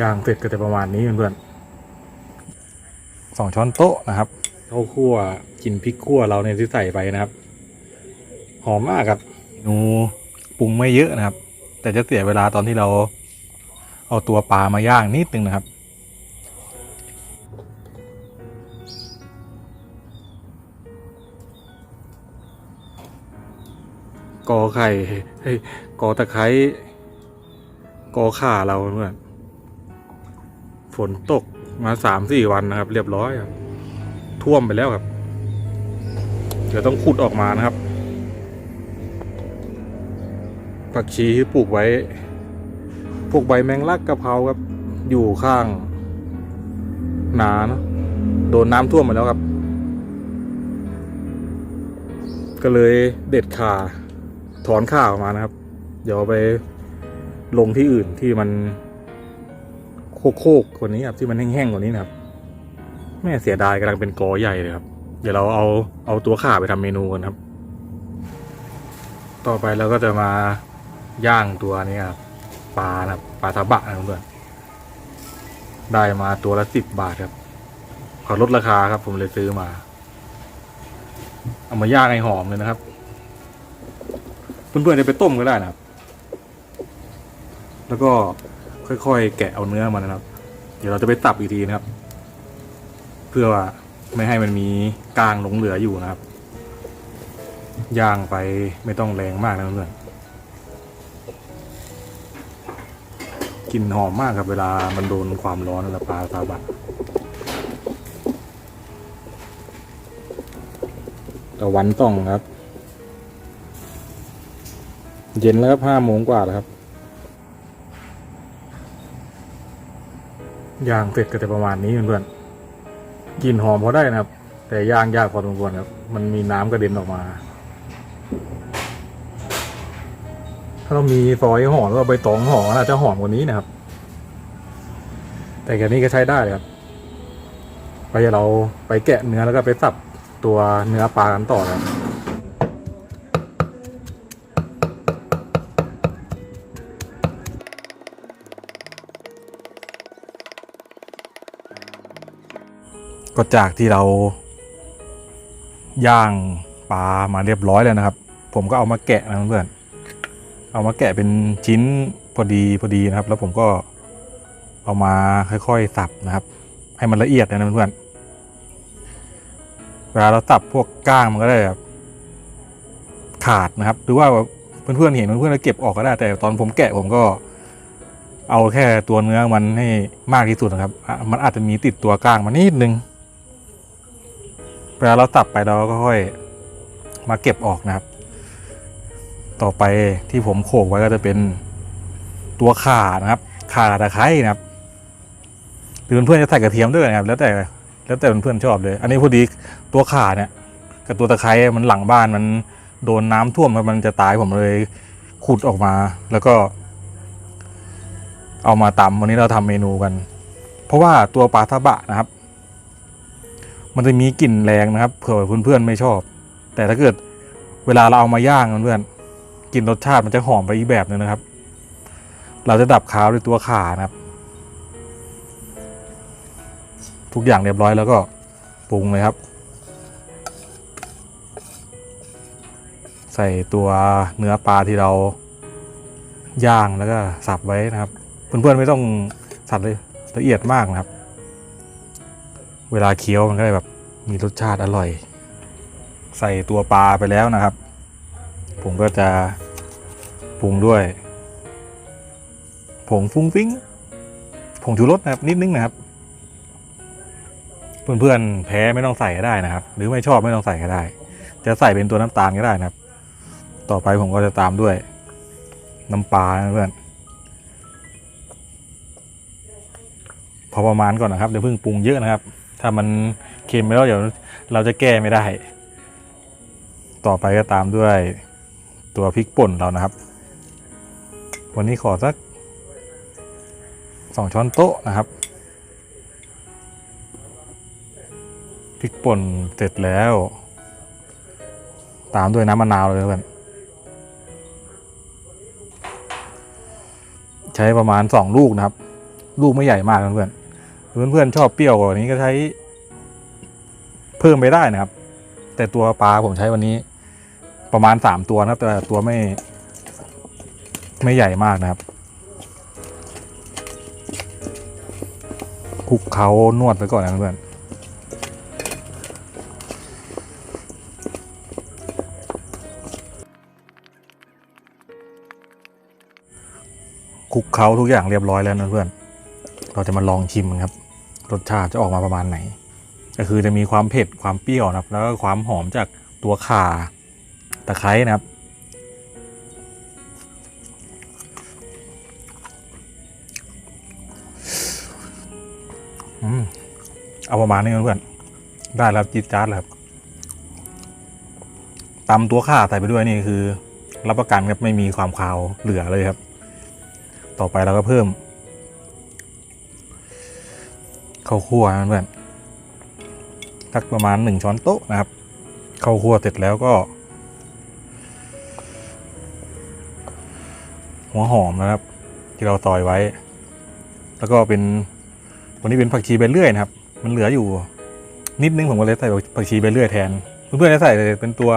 ย่างเสร็จก็จะประมาณนี้เพื่อนๆสองช้อนโต๊ะนะครับข้าวคั่วกินพริกคั่วเราเนี่ยที่ใส่ไปนะครับ หอมมากครับเมนูปรุงไม่เยอะนะครับ แต่จะเสียเวลาตอนที่เรา เอาตัวปลามาย่างนิดนึงนะครับกอไข่เฮ้ยกอตะไคร้กอข่าเราเพื่อน ฝนตกมาสามสี่วันนะครับ เรียบร้อยครับ ท่วมไปแล้วครับ เดี๋ยวต้องขุดออกมานะครับ ผักชีที่ปลูกไว้ พวกใบแมงลักกะเพราครับ อยู่ข้างนาเนอะโดนน้ำท่วมมาแล้วครับ ก็เลยเด็ดขาถอนข่าออกมานะครับ เดี๋ยวไปลงที่อื่นที่มัน โคกๆกว่านี้ครับที่มันแห้งๆกว่านี้นะครับ แม่เสียดายกำลังเป็นกอใหญ่เลยครับ เดี๋ยวเราเอาเอาตัวข่าไปทำเมนูกันครับ ต่อไปเราก็จะมาย่างตัวนี้ครับปลานะครับปลาทะบะนะเพื่อนได้มาตัวละสิบบาทครับขอลดราคาครับ ผมเลยซื้อมา เอามาย่างให้หอมเลยนะครับเพื่อนๆจะไปต้มก็ได้นะครับ แล้วก็ ค่อยๆ แกะเอาเนื้อมันนะครับ เดี๋ยวเราจะไปตับอีกทีนะครับ เพื่อว่าไม่ให้มันมีกลางหลงเหลืออยู่นะครับ ย่างไปไม่ต้องแรงมากนะเพื่อนกลิ่นหอมมากครับเวลามันโดนความร้อนแล้วปลาซาบะตะวันต้องครับ เย็นแล้วครับห้าโมงกว่าแล้วครับ ยางเสร็จก็จะประมาณนี้เพื่อนๆกลิ่นหอมพอได้นะครับ แต่ย่างยากพอสมควรครับ มันมีน้ำกระเด็นออกมา ถ้าเรามีซอยห่อแล้วใบตองห่อน่าจะหอมกว่านี้นะครับ แต่แค่นี้ก็ใช้ได้เลยครับไปเราไปแกะเนื้อแล้วก็ไปสับตัวเนื้อปลากันต่อครับ ก็จากที่เราย่างปลามาเรียบร้อยแล้วนะครับ ผมก็เอามาแกะนะเพื่อนเอามาแกะเป็นชิ้นพอดีพอดีนะครับ แล้วผมก็เอามาค่อยๆสับนะครับ ให้มันละเอียดนะเพื่อนเวลาเราสับพวกก้างมันก็ได้แบบขาดนะครับ หรือว่าเพื่อนๆเห็นเพื่อนๆก็เก็บออกก็ได้ แต่ตอนผมแกะผมก็เอาแค่ตัวเนื้อมันให้มากที่สุดนะครับ มันอาจจะมีติดตัวก้างมานิดนึง เวลาเราตับไปเราก็ค่อยมาเก็บออกนะครับ ต่อไปที่ผมโขกไว้ก็จะเป็นตัวข่านะครับ ข่าตะไคร้นะครับหรือเพื่อนๆจะใส่กระเทียมด้วยนะครับ แล้วแต่แล้วแต่เพื่อนๆชอบเลย อันนี้พอดีตัวข่าเนี่ยกับตัวตะไคร้มันหลังบ้านมันโดนน้ำท่วมมันจะตายผมเลยขุดออกมา แล้วก็ เอามาตำวันนี้เราทำเมนูกัน เพราะว่าตัวปลาทะบะนะครับ มันจะมีกลิ่นแรงนะครับเผื่อเพื่อนๆไม่ชอบ แต่ถ้าเกิดเวลาเราเอามาย่างเพื่อนๆกลิ่นรสชาติมันจะหอมไปอีกแบบหนึงนะครับ เราจะดับคาวด้วยตัวขานะครับ ทุกอย่างเรียบร้อยแล้วก็ปรุงเลยครับ ใส่ตัวเนื้อปลาที่เราย่างแล้วก็สับไว้นะครับ เพื่อนๆไม่ต้องสับเลยละเอียดมากนะครับ เวลาเคี้ยวมันก็เลยแบบมีรสชาติอร่อย ใส่ตัวปลาไปแล้วนะครับ ผมก็จะปรุงด้วยผงฟุ้งฟิ้งผงชูรสนะครับนิดนึงนะครับ เพื่อนๆแพ้ไม่ต้องใส่ก็ได้นะครับ หรือไม่ชอบไม่ต้องใส่ก็ได้ จะใส่เป็นตัวน้ำตาลก็ได้นะครับ ต่อไปผมก็จะตามด้วย น้ำปลานะเพื่อนพอประมาณก่อนนะครับเดี๋ยวเพิ่งปรุงเยอะนะครับ ถ้ามันเค็มไปแล้วเดี๋ยวเราจะแก้ไม่ได้ ต่อไปก็ตามด้วยตัวพริกป่นเรานะครับ วันนี้ขอสักสองช้อนโต๊ะนะครับพริกป่นเสร็จแล้ว ตามด้วยน้ำมะนาวเลยเพื่อนใช้ประมาณสองลูกนะครับ ลูกไม่ใหญ่มากเพื่อน เพื่อนๆชอบเปรี้ยวกว่านี้ก็ใช้ เพิ่มไปได้นะครับ แต่ตัวปลาผมใช้วันนี้ ประมาณสามตัวนะครับ แต่ตัวไม่ ไม่ใหญ่มากนะครับคลุกเขานวดไปก่อนนะเพื่อนคลุกเขาทุกอย่างเรียบร้อยแล้วนะเพื่อน เราจะมาลองชิมครับ รสชาติจะออกมาประมาณไหน ก็คือจะมีความเผ็ดความเปรี้ยวนะครับ แล้วก็ความหอมจากตัวข่าตะไคร้นะครับอืมเอาประมาณนี้เพื่อนได้แล้วจิตจ้าดแล้วครับตำตัวข่าใส่ไปด้วยนี่คือ รับประกันครับไม่มีความคาวเหลือเลยครับ ต่อไปเราก็เพิ่ม ข้าวคั่วนะเพื่อนสักประมาณหนึ่งช้อนโต๊ะนะครับข้าวคั่วเสร็จแล้วก็ หัวหอมนะครับ ที่เราซอยไว้ แล้วก็เป็นวันนี้เป็นผักชีใบเลื่อยนะครับ มันเหลืออยู่นิดนึงผมก็เลยใส่ผักชีใบเลื่อยแทนเพื่อนๆจะใส่เป็นตัว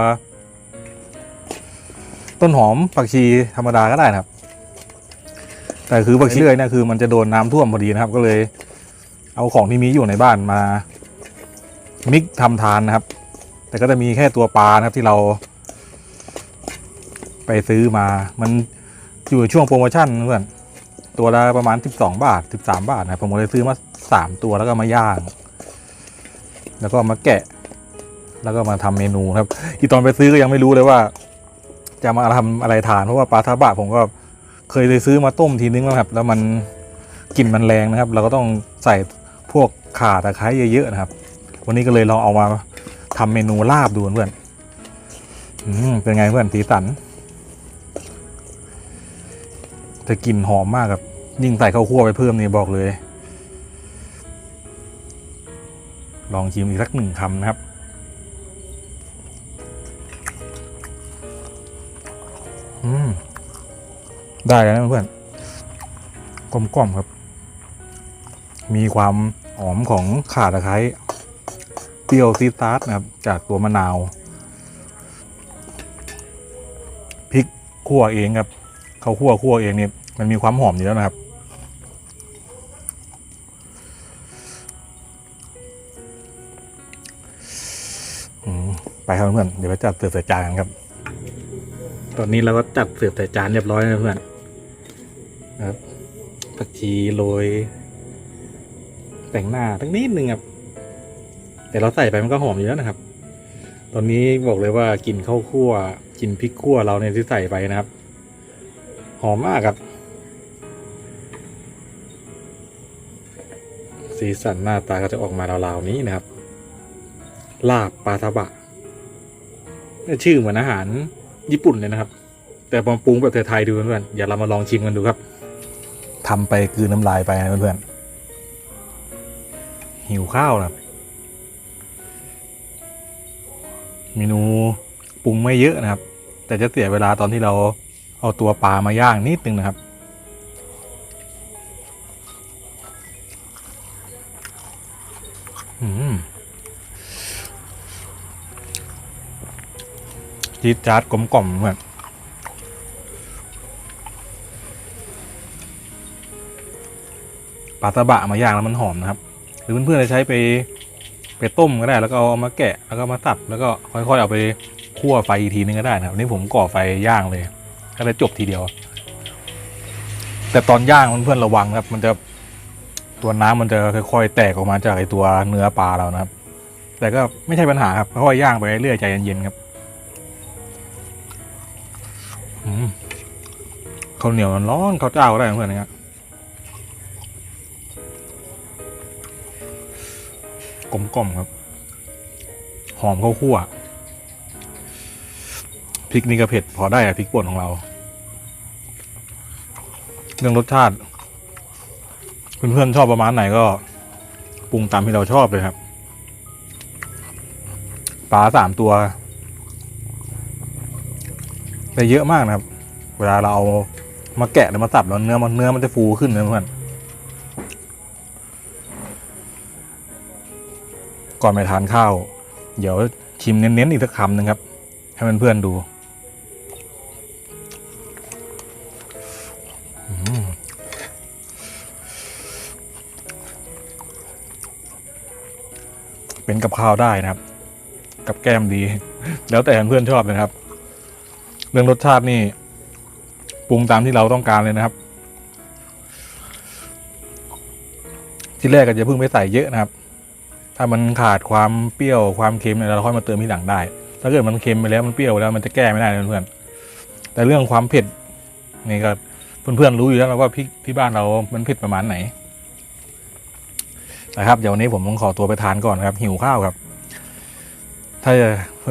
ต้นหอมผักชีธรรมดาก็ได้นะครับ แต่คือผักชีเลื่อยเนี่ยคือมันจะโดนน้ำท่วมพอดีนะครับ ก็เลย เอาของที่มีอยู่ในบ้านมา มิกทำทานนะครับ แต่ก็จะมีแค่ตัวปลานะครับที่เรา ไปซื้อมา มันอยู่ช่วงโปรโมชั่นเพื่อนตัวละประมาณ 12 บาท 13 บาทนะผมเลยซื้อมา 3 ตัวแล้วก็มาย่าง แล้วก็มาแกะ แล้วก็มาทำเมนูครับ อีตอนไปซื้อก็ยังไม่รู้เลยว่า จะมาทำอะไรทานเพราะว่าปลาทาบะผมก็เคยไปซื้อมาต้มทีนึงแล้วครับ แล้วมันกลิ่นมันแรงนะครับ เราก็ต้องใส่ พวกข่าตะไคร้เยอะๆนะครับ วันนี้ก็เลยลองเอามาทำเมนูลาบดูเพื่อนอืมเป็นไงเพื่อนสีสันแต่กลิ่นหอมมากครับยิ่งใส่ข้าวคั่วไปเพิ่มนี่บอกเลย ลองชิมอีกสักหนึ่งคำนะครับอืมได้แล้วนะเพื่อนกลมกล่อมครับ มีความ หอมของข่าตะไคร้เปรี้ยวซีซาร์นะครับ จากตัวมะนาวพริกคั่วเองครับเขาคั่วคั่วเองเนี่ยมันมีความหอมอยู่แล้วนะครับ ไปครับเพื่อนเดี๋ยวไปจัดเสิร์ฟใส่จานกันครับ ตอนนี้เราก็จัดเสิร์ฟใส่จานเรียบร้อยแล้วนะเพื่อนครับผักชีโรย แต่งหน้าตั้งนิดนึงครับ แต่เราใส่ไปมันก็หอมอยู่แล้วนะครับ ตอนนี้บอกเลยว่ากลิ่นข้าวคั่วกลิ่นพริกคั่วเราเนี่ยที่ใส่ไปนะครับ หอมมากครับ สีสันหน้าตาก็จะออกมาราวๆนี้นะครับ ลาบปลาทบะชื่อเหมือนอาหารญี่ปุ่นเลยนะครับ แต่ปรุงปรุงแบบไทยๆดูเพื่อนๆอย่าเรามาลองชิมกันดูครับทำไปกลืนน้ำลายไปนะเพื่อนๆ หิวข้าวนะครับเมนูปรุงไม่เยอะนะครับ แต่จะเสียเวลาตอนที่เราเอาตัวปลามาย่างนิดนึงนะครับ อืมจี๊ดจ๊าดกลมกล่อมเพื่อนปลาตะบะมาย่างแล้วมันหอมนะครับ หรือเพื่อนๆจะใช้ไปไปต้มก็ได้ แล้วก็เอามาแกะแล้วก็มาตัดแล้วก็ค่อยๆเอาไปคั่วไฟอีกทีนึงก็ได้นะครับนนี่ผมก่อไฟย่างเลยก็เลยจบทีเดียว แต่ตอนย่างเพื่อนๆระวังนะครับ มันจะตัวน้ำมันจะค่อยๆแตกออกมาจากไอตัวเนื้อปลาเรานะครับ แต่ก็ไม่ใช่ปัญหาครับค่อยๆย่างไปเรื่อยใจเย็นๆครับข้าวเหนียวมันร้อนข้าวเจ้าก็ได้เพื่อนนะครับ กลมๆครับ หอมข้าวคั่วพริกนี่ก็เผ็ดพอได้อะพริกป่นของเรา เรื่องรสชาติ เพื่อนๆชอบประมาณไหนก็ปรุงตามที่เราชอบเลยครับปลาสามตัวแต่เยอะมากนะครับ เวลาเราเอามาแกะหรือมาสับแล้วเนื้อมันเนื้อมันจะฟูขึ้นนะเพื่อน ก่อนไปทานข้าว เดี๋ยวชิมเน้นๆอีกสักคำหนึ่งครับ ให้เพื่อนๆดูเป็นกับข้าวได้นะครับ กับแก้มดี แล้วแต่เพื่อนๆชอบนะครับ เรื่องรสชาตินี่ปรุงตามที่เราต้องการเลยนะครับ ที่แรกก็จะเพิ่งไปใส่เยอะนะครับ ถ้ามันขาดความเปรี้ยวความเค็มเนี่ยเราค่อยมาเติมที่หลังได้ ถ้าเกิดมันเค็มไปแล้วมันเปรี้ยวแล้วมันจะแก้ไม่ได้นะเพื่อนๆแต่เรื่องความเผ็ดนี่ก็เพื่อนๆรู้อยู่แล้วว่าพริกที่บ้านเรามันเผ็ดประมาณไหนนะครับเดี๋ยววันนี้ผมต้องขอตัวไปทานก่อนครับ หิวข้าวครับ ถ้า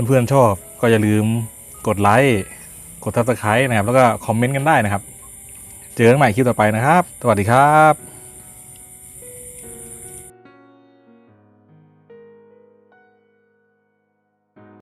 เพื่อนๆชอบก็อย่าลืมกดไลค์กดซับสไครต์นะครับ แล้วก็คอมเมนต์กันได้นะครับ เจอกันใหม่คลิปต่อไปนะครับ สวัสดีครับ